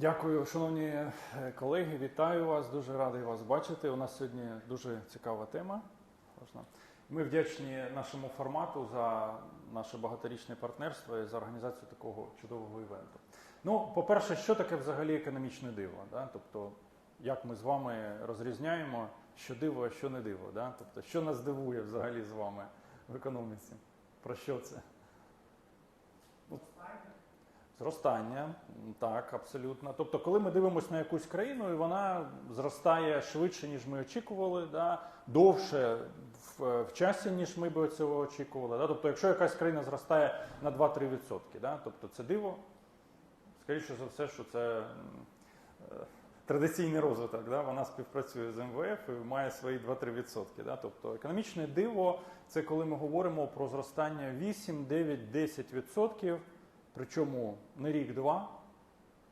Дякую, шановні е, колеги. Вітаю вас. Дуже радий вас бачити. У нас сьогодні дуже цікава тема. Ми вдячні нашому формату за наше багаторічне партнерство і за організацію такого чудового івенту. Ну, по-перше, що таке взагалі економічне диво? Да? Тобто, як ми з вами розрізняємо, що диво, а що не диво. Да? Тобто, що нас дивує взагалі з вами в економіці? Про що це? Зростання, так, абсолютно. Тобто, коли ми дивимося на якусь країну, і вона зростає швидше, ніж ми очікували, да, довше в, в часі, ніж ми би цього очікували. Да. Тобто, якщо якась країна зростає на 2-3%, да, тобто це диво, скоріше за все, що це е, традиційний розвиток. Да, вона співпрацює з МВФ і має свої 2-3%. Да. Тобто економічне диво це коли ми говоримо про зростання 8, 9, 10%. Причому не рік-два,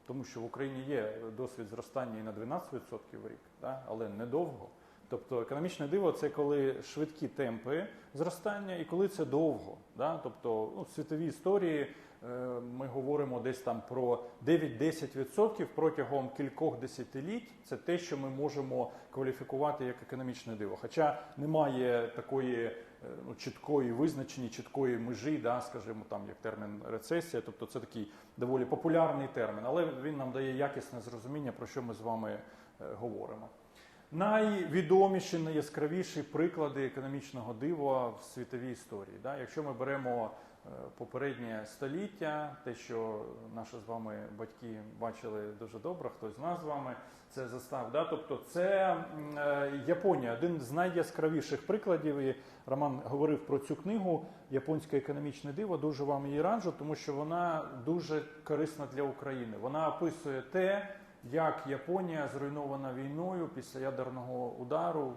тому що в Україні є досвід зростання і на 12% в рік, да? але недовго. Тобто економічне диво це коли швидкі темпи зростання і коли це довго. Да? Тобто ну, в світовій історії ми говоримо десь там про 9-10% протягом кількох десятиліть. Це те, що ми можемо кваліфікувати як економічне диво. Хоча немає такої е, ну, чіткої визначення, чіткої межі, да, скажімо, там як термін рецесія, тобто це такий доволі популярний термін, але він нам дає якісне зрозуміння, про що ми з вами е, говоримо. Найвідоміші, найяскравіші приклади економічного дива в світовій історії. Да? Якщо ми беремо е, попереднє століття, те, що наші з вами батьки бачили дуже добре, хтось з нас з вами це застав. Да? Тобто це е, Японія, один з найяскравіших прикладів. І Роман говорив про цю книгу Японське економічне диво. Дуже вам її раджу, тому що вона дуже корисна для України. Вона описує те, як Японія зруйнована війною після ядерного удару,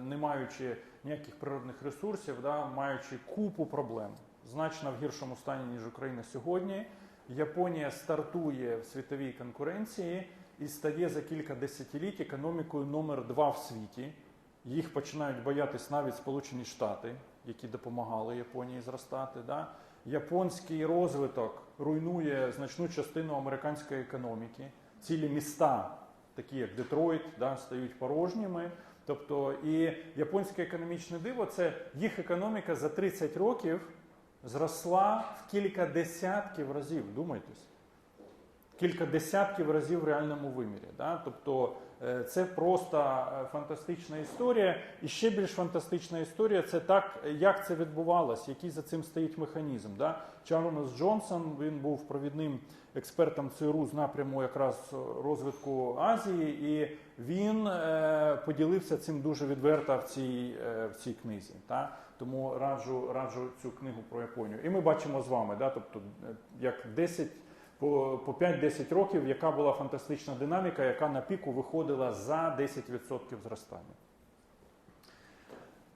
не маючи ніяких природних ресурсів, да, маючи купу проблем, значно в гіршому стані ніж Україна сьогодні. Японія стартує в світовій конкуренції і стає за кілька десятиліть економікою номер два в світі. Їх починають боятись навіть Сполучені Штати, які допомагали Японії зростати. Да? Японський розвиток руйнує значну частину американської економіки. Цілі міста, такі як Детройт, да, стають порожніми. Тобто, і японське економічне диво це їх економіка за 30 років зросла в кілька десятків разів. Думайтесь кілька десятків разів в реальному вимірі. Да? Тобто е, це просто е, фантастична історія. І ще більш фантастична історія це так, як це відбувалось, який за цим стоїть механізм. Да? Чарльз Джонсон він був провідним експертом ЦРУ з напряму якраз розвитку Азії, і він е, поділився цим дуже відверто в цій, в цій книзі. Та? Тому раджу, раджу цю книгу про Японію. І ми бачимо з вами, да? тобто, е, як 10 по, по 5-10 років, яка була фантастична динаміка, яка на піку виходила за 10% зростання.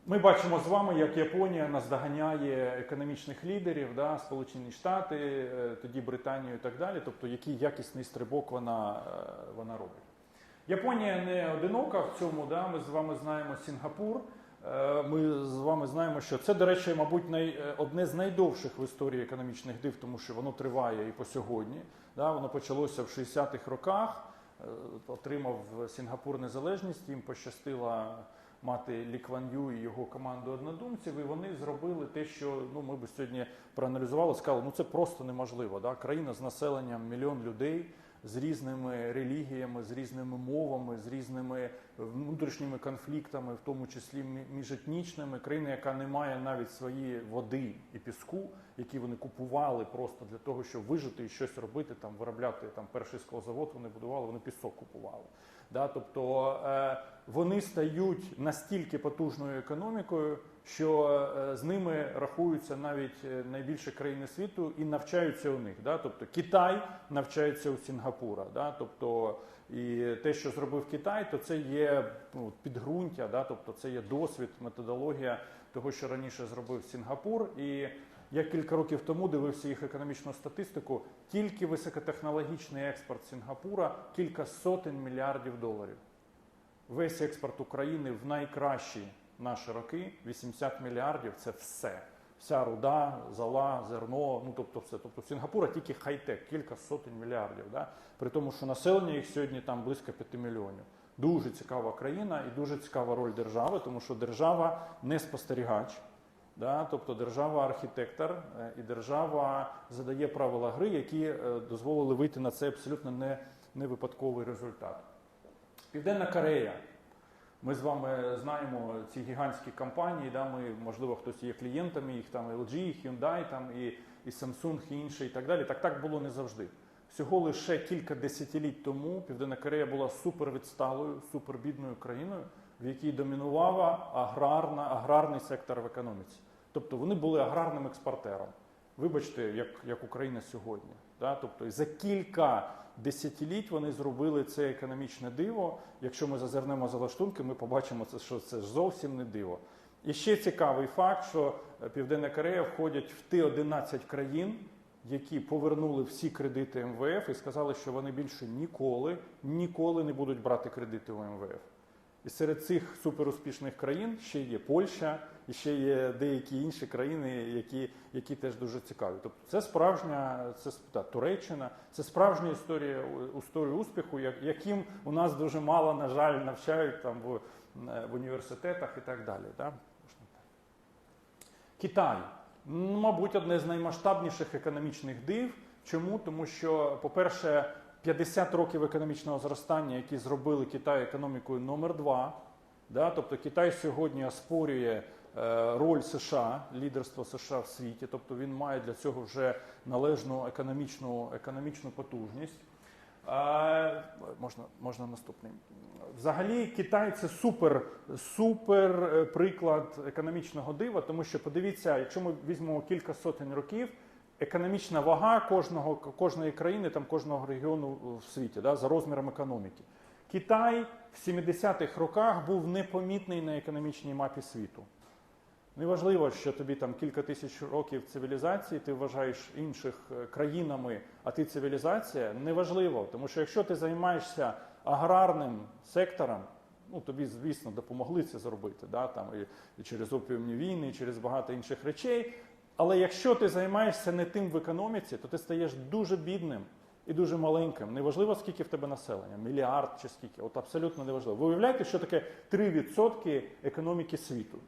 Ми бачимо з вами, як Японія наздоганяє економічних лідерів, да, Сполучені Штати, е, тоді Британію і так далі, тобто який якісний стрибок вона, е, вона робить. Японія не одинока в цьому, да, ми з вами знаємо Сінгапур. Е, Ми з вами знаємо, що це, до речі, мабуть, най, е, одне з найдовших в історії економічних див, тому що воно триває і по сьогодні. Да, воно почалося в 60-х роках, е, отримав Сінгапур незалежність, їм пощастило мати Лі Кван Ю і його команду однодумців, і вони зробили те, що ну, ми б сьогодні проаналізували, сказали, ну це просто неможливо. Да? Країна з населенням мільйон людей з різними релігіями, з різними мовами, з різними внутрішніми конфліктами, в тому числі міжетнічними. Країна, яка не має навіть своєї води і піску, які вони купували просто для того, щоб вижити і щось робити, там виробляти там перший склозавод вони будували, вони пісок купували. Да, тобто е, вони стають настільки потужною економікою, що е, з ними рахуються навіть е, найбільші країни світу і навчаються у них. Да? Тобто Китай навчається у Сінгапура. Да? Тобто, і те, що зробив Китай, то це є ну, підґрунтя, да? тобто це є досвід, методологія того, що раніше зробив Сінгапур. І я кілька років тому дивився їх економічну статистику. Тільки високотехнологічний експорт Сінгапура кілька сотень мільярдів доларів. Весь експорт України в найкращі наші роки 80 мільярдів це все. Вся руда, зола, зерно, ну тобто все. Тобто Сінгапура тільки хай-тек, кілька сотень мільярдів. Да? При тому, що населення їх сьогодні там близько 5 мільйонів. Дуже цікава країна і дуже цікава роль держави, тому що держава не спостерігач. Да? Тобто держава архітектор е, і держава задає правила гри, які е, дозволили вийти на цей абсолютно не, не випадковий результат. Південна Корея. Ми з вами знаємо ці гігантські компанії. Да? Ми, можливо, хтось є клієнтами, їх там LG, Hyundai, там, і, і Samsung, і інші, і так далі. Так так було не завжди. Всього лише кілька десятиліть тому Південна Корея була супервідсталою, супербідною країною, в якій домінувала аграрна, аграрний сектор в економіці. Тобто вони були аграрним експортером. Вибачте, як, як Україна сьогодні. Да? Тобто за кілька десятиліть вони зробили це економічне диво. Якщо ми зазирнемо за лаштунки, ми побачимо, що це ж зовсім не диво. І ще цікавий факт, що е, Південна Корея входять в ті 11 країн, які повернули всі кредити МВФ і сказали, що вони більше ніколи, ніколи не будуть брати кредити у МВФ. І серед цих суперуспішних країн ще є Польща, і ще є деякі інші країни, які, які теж дуже цікаві. Тобто це справжня, це та, Туреччина, це справжня історія, історія успіху, як- яким у нас дуже мало, на жаль, навчають там в, в університетах і так далі. Да? Китай. Ну, Мабуть, одне з наймасштабніших економічних див. Чому? Тому що, по-перше, 50 років економічного зростання, які зробили Китай економікою номер два. Да? Тобто Китай сьогодні оспорює роль США, лідерство США в світі, тобто він має для цього вже належну економічну, економічну потужність. А, можна, можна наступний. Взагалі, Китай це супер, супер е, приклад економічного дива, тому що подивіться, якщо ми візьмемо кілька сотень років, економічна вага кожного, кожної країни, там кожного регіону в світі да, за розміром економіки. Китай в 70-х роках був непомітний на економічній мапі світу. Неважливо, що тобі там кілька тисяч років цивілізації, ти вважаєш інших е, країнами, а ти цивілізація, неважливо. Тому що якщо ти займаєшся аграрним сектором, ну тобі, звісно, допомогли це зробити, да, там, і, і через опіумні війни, і через багато інших речей. Але якщо ти займаєшся не тим в економіці, то ти стаєш дуже бідним і дуже маленьким. Неважливо, скільки в тебе населення, мільярд чи скільки, от абсолютно неважливо. Ви уявляєте, що таке 3% економіки світу?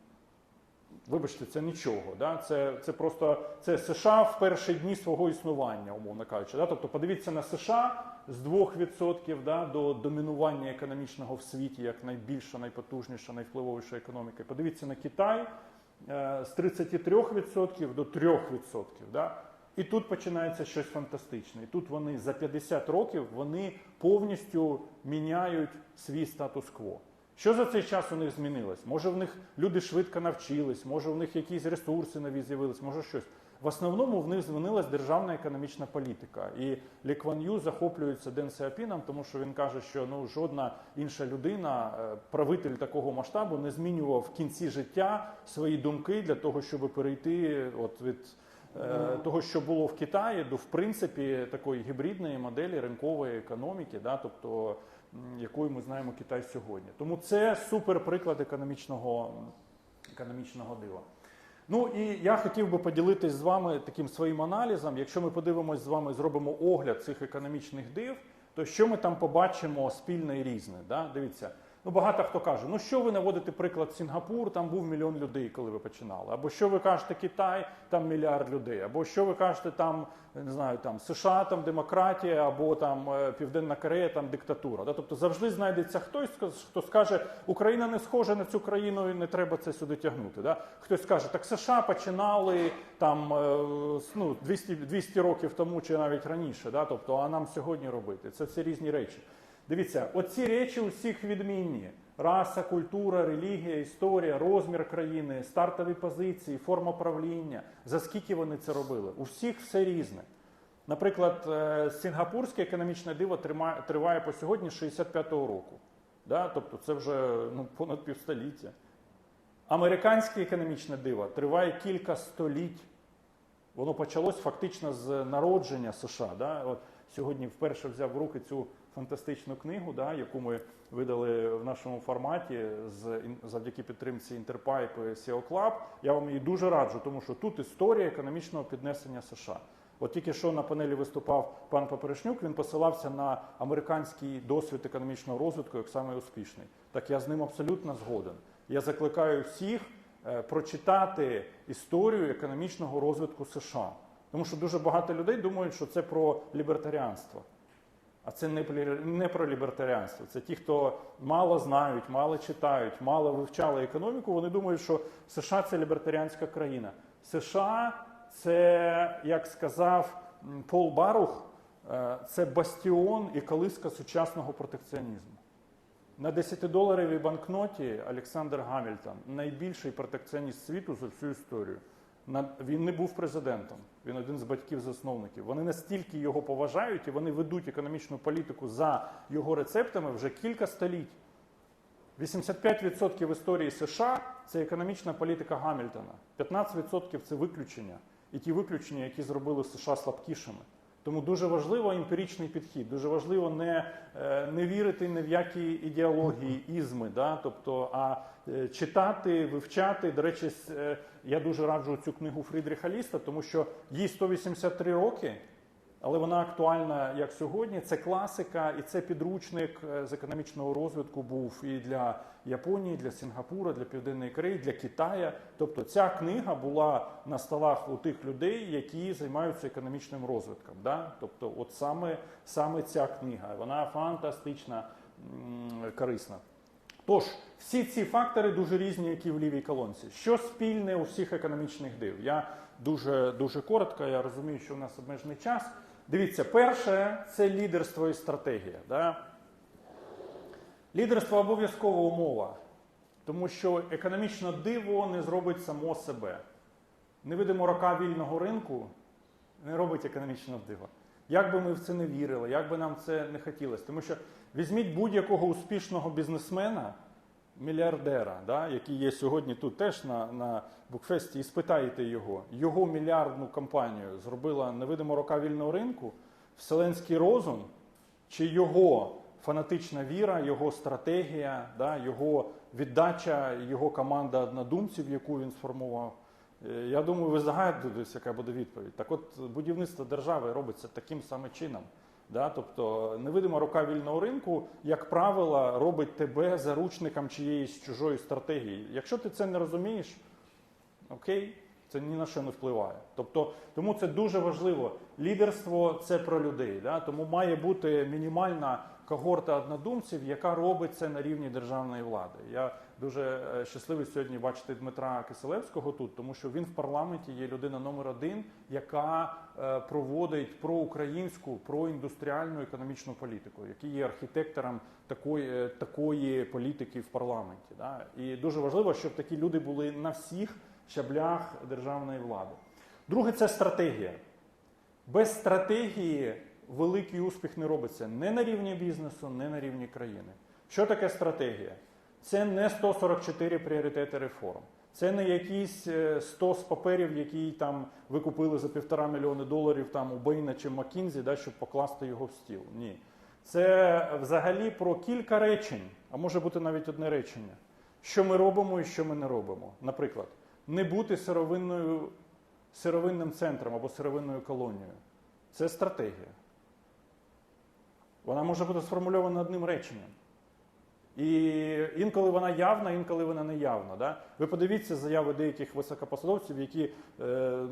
Вибачте, це нічого. Да? Це, це просто це США в перші дні свого існування, умовно кажучи. Да? Тобто подивіться на США з 2% да, до домінування економічного в світі як найбільша, найпотужніша, найвпливовіша економіка. Подивіться на Китай е, з 33% до 3%. Да? І тут починається щось фантастичне. І тут вони за 50 років вони повністю міняють свій статус-кво. Що за цей час у них змінилось? Може, в них люди швидко навчились, може, в них якісь ресурси нові з'явились, може щось. В основному в них змінилась державна економічна політика. І Лі Кван Ю захоплюється Ден Сяопіном, тому що він каже, що ну жодна інша людина, е, правитель такого масштабу, не змінював в кінці життя свої думки для того, щоб перейти от від того, що було в Китаї, до в принципі такої гібридної моделі ринкової економіки, да, тобто якою ми знаємо Китай сьогодні. Тому це супер приклад економічного, економічного дива. Ну і я хотів би поділитись з вами таким своїм аналізом. Якщо ми подивимось з вами, зробимо огляд цих економічних див, то що ми там побачимо спільне і різне? Да? Дивіться, ну багато хто каже, ну що ви наводите приклад Сінгапур, там був мільйон людей, коли ви починали. Або що ви кажете Китай, там мільярд людей, або що ви кажете там, не знаю, там США, там демократія, або там е, Південна Корея, там диктатура. Да? Тобто завжди знайдеться хтось, хто скаже, Україна не схожа на цю країну і не треба це сюди тягнути. Да? Хтось скаже, так США починали там е, ну, 200, 200 років тому чи навіть раніше. Да? Тобто, а нам сьогодні робити? Це всі різні речі. Дивіться, оці речі у всіх відмінні: раса, культура, релігія, історія, розмір країни, стартові позиції, форма правління. За скільки вони це робили? У всіх все різне. Наприклад, е, сінгапурське економічне диво триває по сьогодні з 65-го року. Да? Тобто це вже ну, понад півстоліття. Американське економічне диво триває кілька століть. Воно почалось фактично з народження США. Да? От сьогодні вперше взяв в руки цю фантастичну книгу, да, яку ми видали в нашому форматі з завдяки підтримці Interpipe і SEO Club. Я вам її дуже раджу, тому що тут історія економічного піднесення США. От тільки що на панелі виступав пан Паперешнюк, він посилався на американський досвід економічного розвитку як саме успішний. Так я з ним абсолютно згоден. Я закликаю всіх е, прочитати історію економічного розвитку США. Тому що дуже багато людей думають, що це про лібертаріанство. А це не, про лібертаріанство. Це ті, хто мало знають, мало читають, мало вивчали економіку. Вони думають, що США це лібертаріанська країна. США це, як сказав Пол Барух, е, це бастіон і колиска сучасного протекціонізму. На 10-доларовій банкноті Олександр Гамільтон найбільший протекціоніст світу за всю історію. Він не був президентом, він один з батьків-засновників. Вони настільки його поважають і вони ведуть економічну політику за його рецептами вже кілька століть. 85% історії США це економічна політика Гамільтона, 15% це виключення. І ті виключення, які зробили США слабкішими. Тому дуже важливо емпіричний підхід, дуже важливо не, е, не вірити ні в які ідеології, ізми, да? тобто, а читати, вивчати. До речі, е, я дуже раджу цю книгу Фрідріха Ліста, тому що їй 183 роки, але вона актуальна як сьогодні. Це класика, і це підручник е, з економічного розвитку був і для Японії, для Сінгапура, для Південної Кореї, для Китая. Тобто ця книга була на столах у тих людей, які займаються економічним розвитком. Да? Тобто, от саме, саме ця книга, вона фантастична, корисна. Тож, всі ці фактори дуже різні, які в лівій колонці. Що спільне у всіх економічних див? Я дуже, дуже коротко, я розумію, що в нас обмежений час. Дивіться, перше це лідерство і стратегія. Да? Лідерство обов'язкова умова, тому що економічне диво не зробить само себе. Невидимо рока вільного ринку не робить економічного дива. Як би ми в це не вірили, як би нам це не хотілося. Тому що візьміть будь-якого успішного бізнесмена, мільярдера, да, який є сьогодні тут теж на, на букфесті, і спитаєте його, його мільярдну компанію зробила невидимо рока вільного ринку, вселенський розум, чи його фанатична віра, його стратегія, да, його віддача, його команда однодумців, яку він сформував. Е, Я думаю, ви здогадуєтесь, яка буде відповідь. Так от будівництво держави робиться таким самим чином. Да? Тобто невидима рука вільного ринку, як правило, робить тебе заручником чиєїсь чужої стратегії. Якщо ти це не розумієш, окей, це ні на що не впливає. Тобто, тому це дуже важливо. Лідерство це про людей. Да? Тому має бути мінімальна когорта однодумців, яка робить це на рівні державної влади. Я дуже е, щасливий сьогодні бачити Дмитра Киселевського тут, тому що він в парламенті є людина номер один, яка е, проводить проукраїнську, проіндустріальну економічну політику, який є архітектором такої, е, такої політики в парламенті. Да? І дуже важливо, щоб такі люди були на всіх щаблях державної влади. Друге, це стратегія. Без стратегії великий успіх не робиться не на рівні бізнесу, не на рівні країни. Що таке стратегія? Це не 144 пріоритети реформ. Це не якісь е, 100 з паперів, які там ви купили за півтора мільйони доларів там у Бейна чи Маккінзі, да, щоб покласти його в стіл. Ні. Це взагалі про кілька речень, а може бути навіть одне речення. Що ми робимо і що ми не робимо. Наприклад, не бути сировинною, сировинним центром або сировинною колонією. Це стратегія. Вона може бути сформульована одним реченням. І інколи вона явна, інколи вона не явна. Да? Ви подивіться заяви деяких високопосадовців, які е,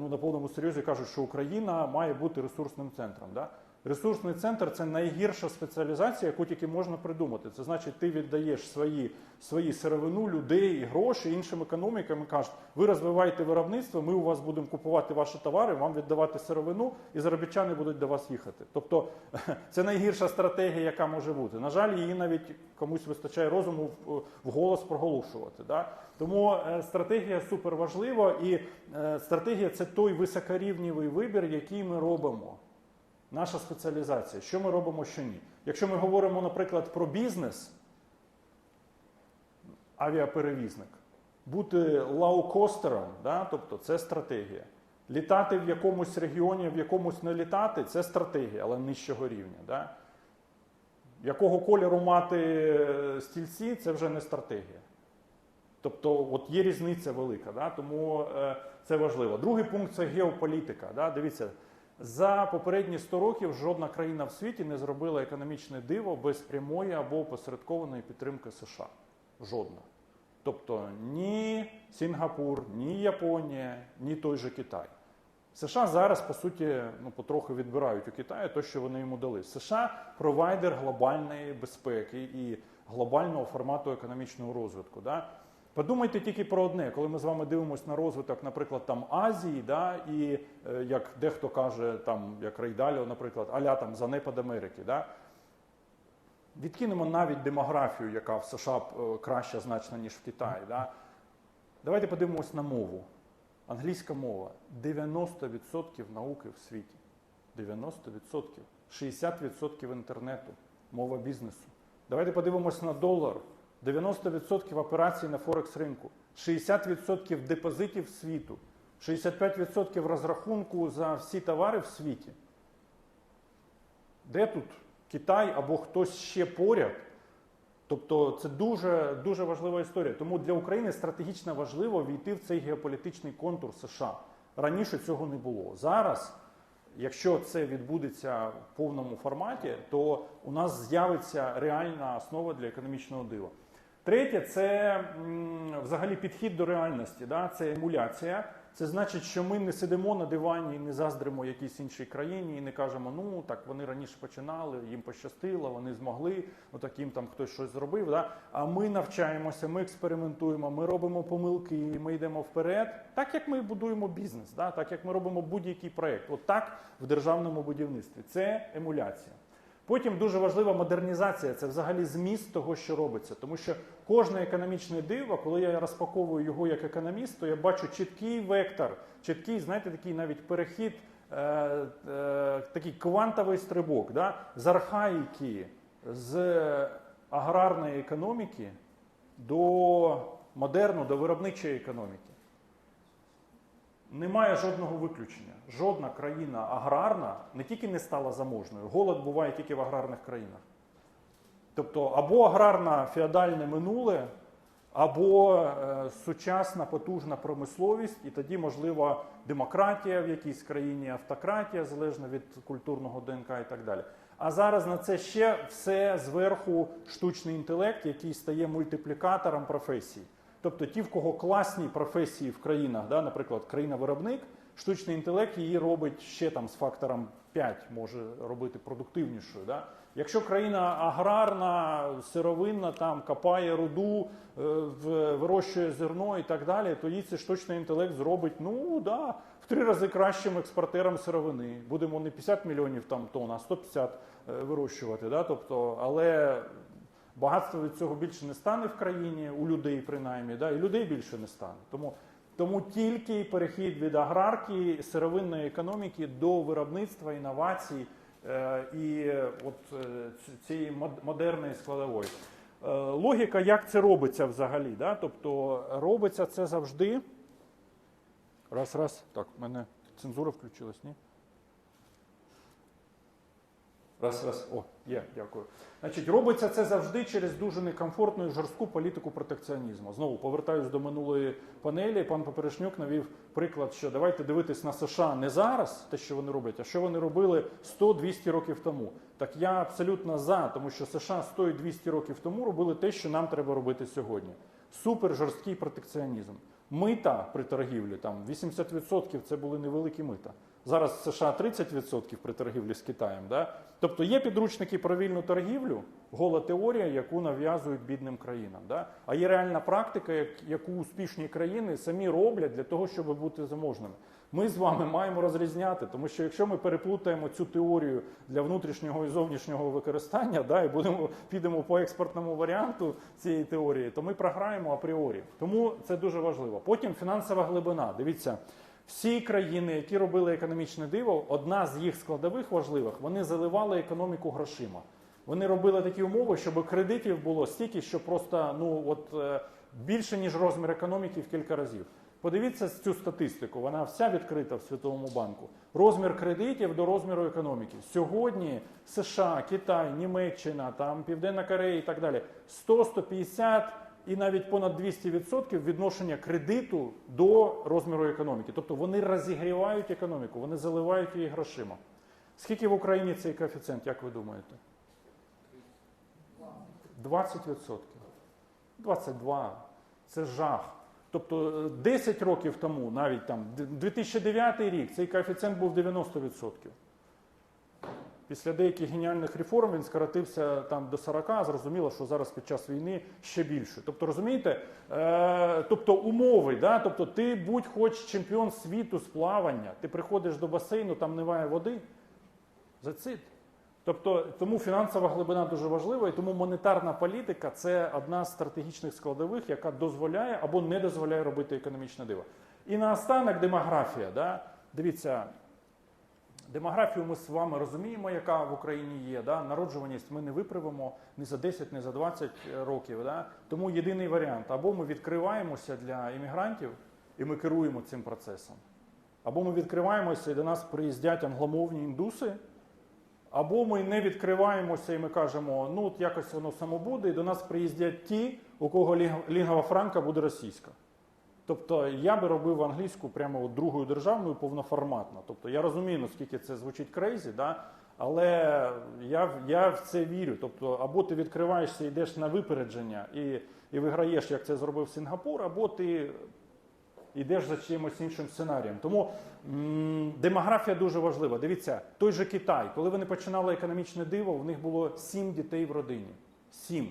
ну, на повному серйозі кажуть, що Україна має бути ресурсним центром. Да? Ресурсний центр це найгірша спеціалізація, яку тільки можна придумати. Це значить, ти віддаєш свої, свої сировину, людей гроші іншим економікам і кажеш, ви розвиваєте виробництво, ми у вас будемо купувати ваші товари, вам віддавати сировину, і заробітчани будуть до вас їхати. Тобто це найгірша стратегія, яка може бути. На жаль, її навіть комусь вистачає розуму в- голос проголошувати. Да? Тому е, стратегія супер важлива, і е, стратегія це той високорівнівий вибір, який ми робимо. Наша спеціалізація, що ми робимо, що ні. Якщо ми говоримо, наприклад, про бізнес, авіаперевізник, бути лаукостером, да, тобто це стратегія. Літати в якомусь регіоні, в якомусь не літати це стратегія, але нижчого рівня. Да? Якого кольору мати е, стільці, це вже не стратегія. Тобто, от є різниця велика, да? тому е, це важливо. Другий пункт це геополітика. Да? Дивіться, за попередні 100 років жодна країна в світі не зробила економічне диво без прямої або опосередкованої підтримки США. Жодна. Тобто ні Сінгапур, ні Японія, ні той же Китай. США зараз, по суті, ну, потроху відбирають у Китаю те, що вони йому дали. США провайдер глобальної безпеки і глобального формату економічного розвитку. Да? Подумайте тільки про одне, коли ми з вами дивимося на розвиток, наприклад, там Азії, да, і е, як дехто каже, там, як Рейдаліо, наприклад, аля там занепад Америки. Да? Відкинемо навіть демографію, яка в США е, краща значно, ніж в Китаї. Да? Давайте подивимось на мову. Англійська мова 90% науки в світі. 90%. 60% інтернету, мова бізнесу. Давайте подивимось на долар. 90% операцій на Форекс ринку, 60% депозитів світу, 65% розрахунку за всі товари в світі. Де тут Китай або хтось ще поряд? Тобто це дуже, дуже важлива історія. Тому для України стратегічно важливо війти в цей геополітичний контур США. Раніше цього не було. Зараз, якщо це відбудеться в повному форматі, то у нас з'явиться реальна основа для економічного дива. Третє це взагалі підхід до реальності. Да? Це емуляція. Це значить, що ми не сидимо на дивані і не заздримо якійсь іншій країні і не кажемо, ну так вони раніше починали, їм пощастило, вони змогли, отак їм там хтось щось зробив. Да? А ми навчаємося, ми експериментуємо, ми робимо помилки, ми йдемо вперед, так як ми будуємо бізнес, да? так як ми робимо будь-який проєкт. От так в державному будівництві. Це емуляція. Потім дуже важлива модернізація, це взагалі зміст того, що робиться. Тому що кожне економічне диво, коли я розпаковую його як економіст, то я бачу чіткий вектор, чіткий, знаєте, такий навіть перехід, е, е, такий квантовий стрибок да? з архаїки, з аграрної економіки до модерну, до виробничої економіки. Немає жодного виключення. Жодна країна аграрна не тільки не стала заможною, голод буває тільки в аграрних країнах. Тобто або аграрне феодальне минуле, або е, сучасна потужна промисловість, і тоді, можливо, демократія в якійсь країні, автократія, залежно від культурного ДНК і так далі. А зараз на це ще все зверху штучний інтелект, який стає мультиплікатором професій. Тобто ті, в кого класні професії в країнах, да, наприклад, країна-виробник, штучний інтелект її робить ще там з фактором 5, може робити продуктивнішою. Да. Якщо країна аграрна, сировинна, там копає руду, е, вирощує зерно і так далі, то їй цей штучний інтелект зробить ну да, в три рази кращим експортером сировини. Будемо не 50 мільйонів там тонн, а 150 е, вирощувати. Да? Тобто, але багатства від цього більше не стане в країні, у людей принаймні, да? і людей більше не стане. Тому, тому тільки перехід від аграрки, сировинної економіки до виробництва, інновацій е, і от е, цієї модерної складової. Е, Логіка, як це робиться взагалі? Да? Тобто робиться це завжди. Раз, раз. Так, в мене цензура включилась, ні? Раз, раз. О, є, дякую. Значить, робиться це завжди через дуже некомфортну і жорстку політику протекціонізму. Знову повертаюсь до минулої панелі. Пан Поперешнюк навів приклад, що давайте дивитись на США не зараз, те, що вони роблять, а що вони робили 100-200 років тому. Так я абсолютно за, тому що США 100 і 200 років тому робили те, що нам треба робити сьогодні. Супер жорсткий протекціонізм. Мита при торгівлі там 80% це були невеликі мита. Зараз США 30% при торгівлі з Китаєм. Да? Тобто є підручники про вільну торгівлю, гола теорія, яку нав'язують бідним країнам. Да? А є реальна практика, яку успішні країни самі роблять для того, щоб бути заможними. Ми з вами маємо розрізняти, тому що якщо ми переплутаємо цю теорію для внутрішнього і зовнішнього використання, да, і будемо підемо по експортному варіанту цієї теорії, то ми програємо апріорі. Тому це дуже важливо. Потім фінансова глибина. Дивіться, всі країни, які робили економічне диво, одна з їх складових важливих, вони заливали економіку грошима. Вони робили такі умови, щоб кредитів було стільки, що просто ну от е, більше ніж розмір економіки в кілька разів. Подивіться цю статистику, вона вся відкрита в Світовому банку. Розмір кредитів до розміру економіки. Сьогодні США, Китай, Німеччина, там, Південна Корея і так далі 100, 150 і навіть понад 200% відношення кредиту до розміру економіки. Тобто вони розігрівають економіку, вони заливають її грошима. Скільки в Україні цей коефіцієнт, як ви думаєте? 20%. 22. Це жах. Тобто е, 10 років тому, навіть там, 2009 рік, цей коефіцієнт був 90%. Після деяких геніальних реформ він скоротився там до 40, зрозуміло, що зараз під час війни ще більше. Тобто, розумієте, е, тобто умови, да? тобто ти будь хоч чемпіон світу з плавання, ти приходиш до басейну, там немає води. Зацит. Тобто, тому фінансова глибина дуже важлива, і тому монетарна політика це одна з стратегічних складових, яка дозволяє або не дозволяє робити економічне диво. І наостанок демографія. Да? Дивіться, демографію ми з вами розуміємо, яка в Україні є. Да? Народжуваність ми не виправимо ні за 10, ні за 20 років. Да? Тому єдиний варіант: або ми відкриваємося для іммігрантів, і ми керуємо цим процесом, або ми відкриваємося і до нас приїздять англомовні індуси. Або ми не відкриваємося і ми кажемо, ну от якось воно само буде, і до нас приїздять ті, у кого лінгва франка буде російська. Тобто я би робив англійську прямо другою державною повноформатно. Тобто я розумію, наскільки це звучить крейзі, да? але я, в- я в це вірю. Тобто, або ти відкриваєшся, йдеш на випередження і, і виграєш, як це зробив Сінгапур, або ти йдеш за чимось іншим сценарієм. Тому м, демографія дуже важлива. Дивіться, той же Китай, коли вони починали економічне диво, у них було сім дітей в родині. Сім.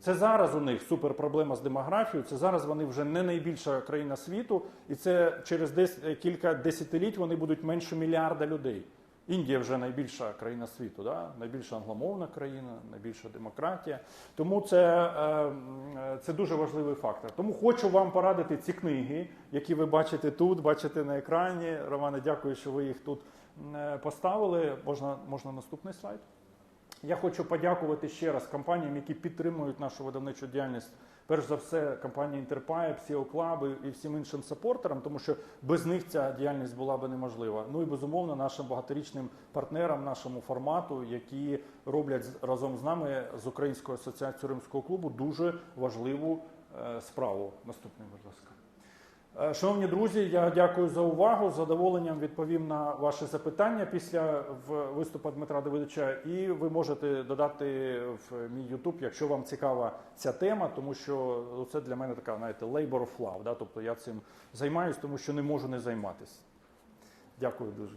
Це зараз у них супер проблема з демографією. Це зараз вони вже не найбільша країна світу, і це через десь е, кілька десятиліть вони будуть менше мільярда людей. Індія вже найбільша країна світу, да? найбільша англомовна країна, найбільша демократія. Тому це, е, це дуже важливий фактор. Тому хочу вам порадити ці книги, які ви бачите тут, бачите на екрані. Романе, дякую, що ви їх тут е, поставили. Можна, можна наступний слайд? Я хочу подякувати ще раз компаніям, які підтримують нашу видавничу діяльність. Перш за все, компанії Interpipe, SEO Club і всім іншим сапортерам, тому що без них ця діяльність була би неможлива. Ну і безумовно нашим багаторічним партнерам, нашому формату, які роблять разом з нами з Українською асоціацією римського клубу дуже важливу е, справу. Наступний, будь ласка. Е, Шановні друзі, я дякую за увагу. З задоволенням відповім на ваші запитання після виступу Дмитра Давидовича. І ви можете додати в мій YouTube, якщо вам цікава ця тема, тому що ну, це для мене така, знаєте, labor of love. Да? Тобто я цим займаюся, тому що не можу не займатися. Дякую дуже.